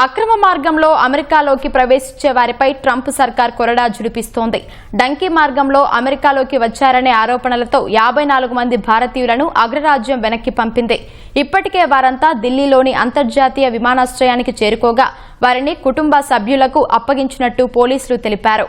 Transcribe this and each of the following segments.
అక్రమ మార్గంలో అమెరికాలోకి ప్రవేశించే వారిపై ట్రంప్ సర్కార్ కొరడా జుడిపిస్తోంది. డంకీ మార్గంలో అమెరికాలోకి వచ్చారనే ఆరోపణలతో యాభై నాలుగు మంది భారతీయులను అగ్రరాజ్యం వెనక్కి పంపింది. ఇప్పటికే వారంతా ఢిల్లీలోని అంతర్జాతీయ విమానాశ్రయానికి చేరుకోగా వారిని కుటుంబ సభ్యులకు అప్పగించినట్టు పోలీసులు తెలిపారు.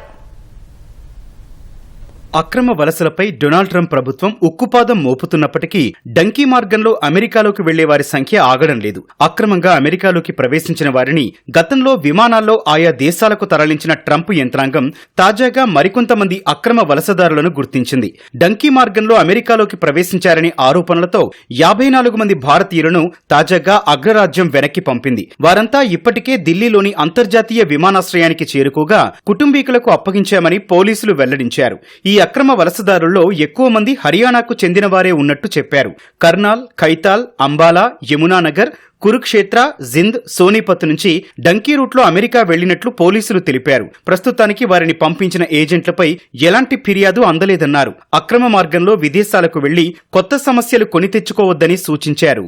అక్రమ వలసలపై డొనాల్డ్ ట్రంప్ ప్రభుత్వం ఉక్కుపాదం మోపుతున్నప్పటికీ డంకీ మార్గంలో అమెరికాలోకి వెళ్ళే వారి సంఖ్య ఆగడం లేదు. అక్రమంగా అమెరికాలోకి ప్రవేశించిన వారిని గతంలో విమానాల్లో ఆయా దేశాలకు తరలించిన ట్రంప్ యంత్రాంగం తాజాగా మరికొంతమంది అక్రమ వలసదారులను గుర్తించింది. డంకీ మార్గంలో అమెరికాలోకి ప్రవేశించారనే ఆరోపణలతో యాభై నాలుగు మంది భారతీయులను తాజాగా అగ్రరాజ్యం వెనక్కి పంపింది. వారంతా ఇప్పటికే ఢిల్లీలోని అంతర్జాతీయ విమానాశ్రయానికి చేరుకోగా కుటుంబీకులకు అప్పగించామని పోలీసులు వెల్లడించారు. ఈ అక్రమ వలసదారుల్లో ఎక్కువ మంది హర్యానాకు చెందిన వారే ఉన్నట్టు చెప్పారు. కర్నాల్ ఖైతాల్ అంబాలా యమునానగర్ కురుక్షేత్ర జింద్ సోనీపత్ నుంచి డంకీ రూట్లో అమెరికా వెళ్ళినట్లు పోలీసులు తెలిపారు. ప్రస్తుతానికి వారిని పంపించిన ఏజెంట్లపై ఎలాంటి ఫిర్యాదు అందలేదన్నారు. అక్రమ మార్గంలో విదేశాలకు వెళ్ళి కొత్త సమస్యలు కొని తెచ్చుకోవద్దని సూచించారు.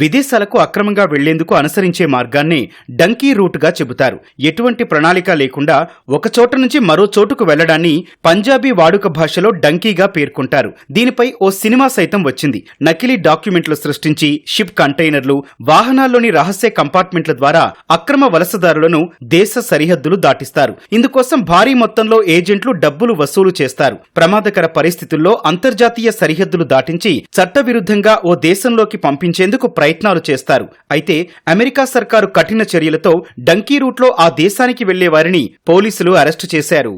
విదేశాలకు అక్రమంగా వెళ్ళేందుకు అనుసరించే మార్గాన్ని డంకీ రూట్గా చెబుతారు. ఎటువంటి ప్రణాళిక లేకుండా ఒకచోట నుంచి మరో చోటుకు వెళ్ళడాన్ని పంజాబీ వాడుక భాషలో డంకీగా పేర్కొంటారు. దీనిపై ఓ సినిమా సైతం వచ్చింది. నకిలీ డాక్యుమెంట్లు సృష్టించి షిప్ కంటైనర్లు వాహనాల్లోని రహస్య కంపార్ట్మెంట్ల ద్వారా అక్రమ వలసదారులను దేశ సరిహద్దులు దాటిస్తారు. ఇందుకోసం భారీ మొత్తంలో ఏజెంట్లు డబ్బులు వసూలు చేస్తారు. ప్రమాదకర పరిస్థితుల్లో అంతర్జాతీయ సరిహద్దులు దాటించి చట్టవిరుద్ధంగా ఓ దేశంలోకి పంపించేందుకు ప్రయత్నాలు చేస్తారు. అయితే అమెరికా సర్కారు కఠిన చర్యలతో డంకీ రూట్లో ఆ దేశానికి వెళ్ళే వారిని పోలీసులు అరెస్టు చేశారు.